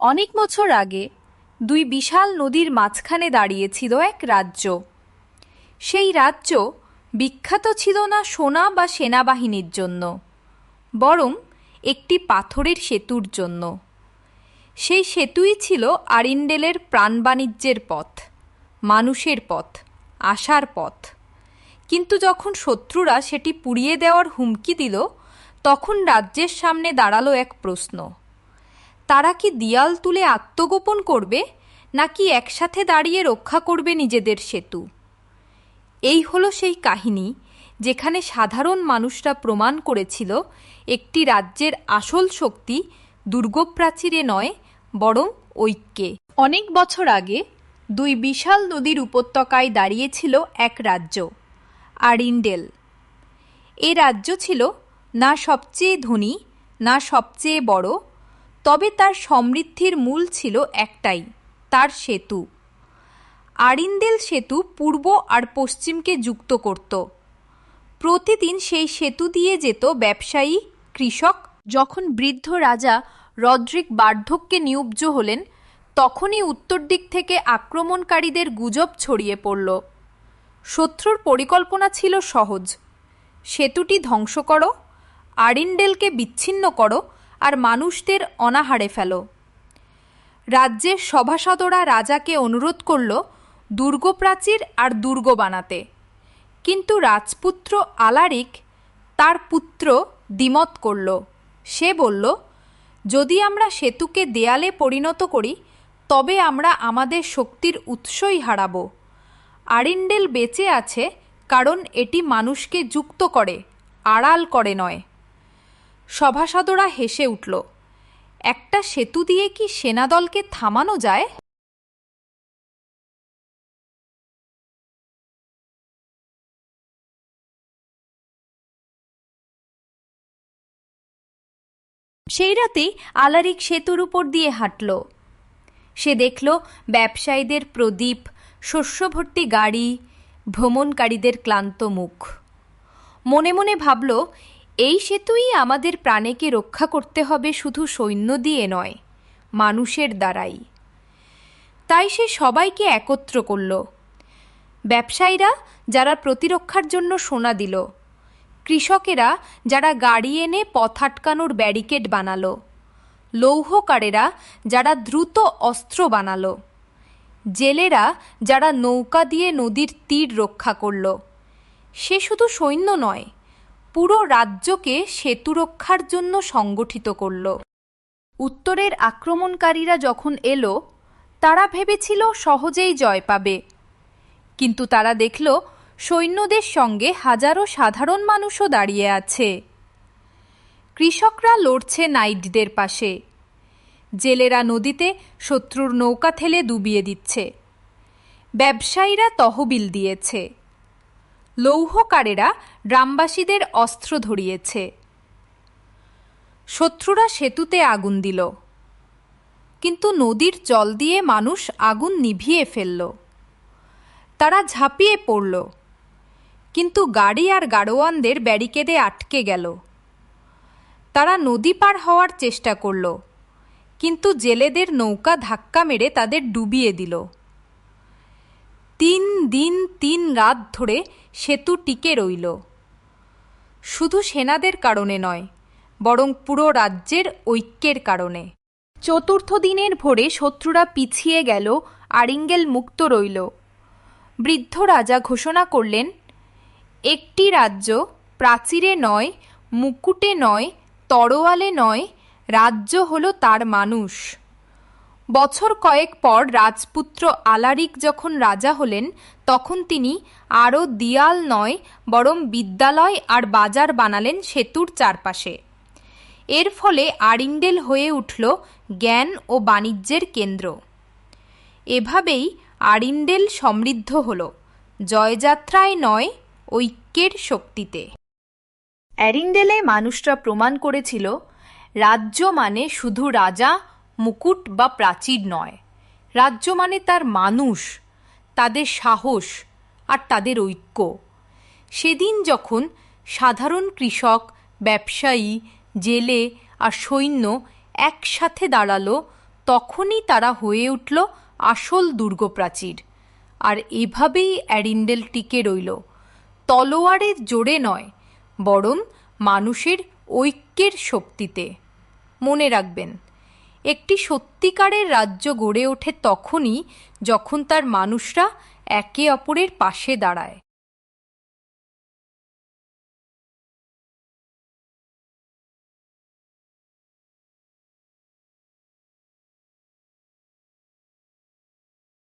অনেক বছর আগে দুই বিশাল নদীর মাঝখানে দাঁড়িয়েছিল এক রাজ্য। সেই রাজ্য বিখ্যাত ছিল না সোনা বা সেনাবাহিনীর জন্য, বরং একটি পাথরের সেতুর জন্য। সেই সেতুই ছিল আরিন্ডেলের প্রাণবাণিজ্যের পথ, মানুষের পথ, আশার পথ। কিন্তু যখন শত্রুরা সেটি পুড়িয়ে দেওয়ার হুমকি দিল, তখন রাজ্যের সামনে দাঁড়াল এক প্রশ্ন। তারা কি দিয়াল তুলে আত্মগোপন করবে, নাকি একসাথে দাঁড়িয়ে রক্ষা করবে নিজেদের সেতু? এই হলো সেই কাহিনী, যেখানে সাধারণ মানুষরা প্রমাণ করেছিল একটি রাজ্যের আসল শক্তি দুর্গপ্রাচীরে নয়, বরং ঐক্যে। অনেক বছর আগে দুই বিশাল নদীর উপত্যকায় দাঁড়িয়েছিল এক রাজ্য আরিন্ডেল এ রাজ্য ছিল না সবচেয়ে ধনী, না সবচেয়ে বড় তবে তার সমৃদ্ধির মূল ছিল একটাই, তার সেতু। আরিন্দেল সেতু পূর্ব আর পশ্চিমকে যুক্ত করত। প্রতিদিন সেই সেতু দিয়ে যেত ব্যবসায়ী, কৃষক। যখন বৃদ্ধ রাজা রদ্রিক বার্ধক্যে নিউব্জ হলেন, তখনই উত্তর দিক থেকে আক্রমণকারীদের গুজব ছড়িয়ে পড়ল। শত্রুর পরিকল্পনা ছিল সহজ। সেতুটি ধ্বংস করো আরিন্ডেলকে বিচ্ছিন্ন করো আর মানুষদের অনাহারে ফেলো। রাজ্যের সভাসদরা রাজাকে অনুরোধ করল দুর্গপ্রাচীর আর দুর্গ বানাতে। কিন্তু রাজপুত্র আলারিক তার পুত্র দ্বিমত করল। সে বলল, যদি আমরা সেতুকে দেয়ালে পরিণত করি, তবে আমরা আমাদের শক্তির উৎসই হারাব। আরিন্ডেল বেঁচে আছে কারণ এটি মানুষকে যুক্ত করে, আড়াল করে নয়। সভাসদরা হেসে উঠল, একটা সেতু দিয়ে কি সেনাদলকে থামানো যায়? সেই রাতেই আলারিক সেতুর উপর দিয়ে হাঁটল। সে দেখল ব্যবসায়ীদের প্রদীপ, শস্যভর্তি গাড়ি, ভ্রমণকারীদের ক্লান্ত মুখ। মনে মনে ভাবল এই সেতুই আমাদের প্রাণেকে রক্ষা করতে হবে শুধু সৈন্য দিয়ে নয়, মানুষের দ্বারাই। তাই সে সবাইকে একত্র করল। ব্যবসায়ীরা যারা প্রতিরক্ষার জন্য সোনা দিল, কৃষকেরা যারা গাড়ি এনে পথ আটকানোর ব্যারিকেড বানালো, লৌহকারেরা যারা দ্রুত অস্ত্র বানালো, জেলেরা যারা নৌকা দিয়ে নদীর তীর রক্ষা করল। সে শুধু সৈন্য নয় পুরো রাজ্যকে সেতু রক্ষার জন্য সংগঠিত করল। উত্তরের আক্রমণকারীরা যখন এলো, তারা ভেবেছিল সহজেই জয় পাবে। কিন্তু তারা দেখল, সৈন্যদের সঙ্গে হাজারো সাধারণ মানুষও দাঁড়িয়ে আছে। কৃষকরা লড়ছে নাইটদের পাশে। জেলেরা নদীতে শত্রুর নৌকা ঠেলে ডুবিয়ে দিচ্ছে। ব্যবসায়ীরা তহবিল দিয়েছে। লৌহকারেরা গ্রামবাসীদের অস্ত্র ধরিয়েছে। শত্রুরা সেতুতে আগুন দিল। কিন্তু নদীর জল দিয়ে মানুষ আগুন নিভিয়ে ফেলল। তারা ঝাঁপিয়ে পড়ল। কিন্তু গাড়ি আর গাড়োয়ানদের ব্যারিকেডে আটকে গেল। তারা নদী পার হওয়ার চেষ্টা করল, কিন্তু জেলেদের নৌকা ধাক্কা মেরে তাদের ডুবিয়ে দিল। দিন তিন রাত ধরে সেতু টিকে রইল। শুধু সেনাদের কারণে নয়, বরং পুরো রাজ্যের ঐক্যের কারণে। চতুর্থ দিনের ভোরে শত্রুরা পিছিয়ে গেল, আরিঙ্গেল মুক্ত রইল। বৃদ্ধ রাজা ঘোষণা করলেন, একটি রাজ্য প্রাচীরে নয়, মুকুটে নয়, তরোয়ালে নয়, রাজ্য হলো তার মানুষ। বছর কয়েক পর রাজপুত্র আলারিক যখন রাজা হলেন, তখন তিনি আরও দিয়াল নয়, বরং বিদ্যালয় আর বাজার বানালেন সেতুর চারপাশে। এর ফলে আরিন্ডেল হয়ে উঠল জ্ঞান ও বাণিজ্যের কেন্দ্র। এভাবেই আরিন্ডেল সমৃদ্ধ হল, জয়যাত্রায় নয়, ঐক্যের শক্তিতে। অ্যারিন্ডেলে মানুষরা প্রমাণ করেছিল, রাজ্য মানে শুধু রাজা মুকুট বা প্রাচীর নয়। রাজ্য মানে তার মানুষ, তাদের সাহস আর তাদের ঐক্য। সেদিন যখন সাধারণ কৃষক, ব্যবসায়ী, জেলে আর সৈন্য একসাথে দাঁড়াল, তখনই তারা হয়ে উঠল আসল দুর্গপ্রাচীর আর এভাবেই অ্যারিন্ডেল টিকে রইল। তলোয়ারের জোরে নয়, বরং মানুষের ঐক্যের শক্তিতে। মনে রাখবেন একটি সত্যিকারের রাজ্য গড়ে ওঠে তখনই যখন তার মানুষরা একে অপরের পাশে দাঁড়ায়।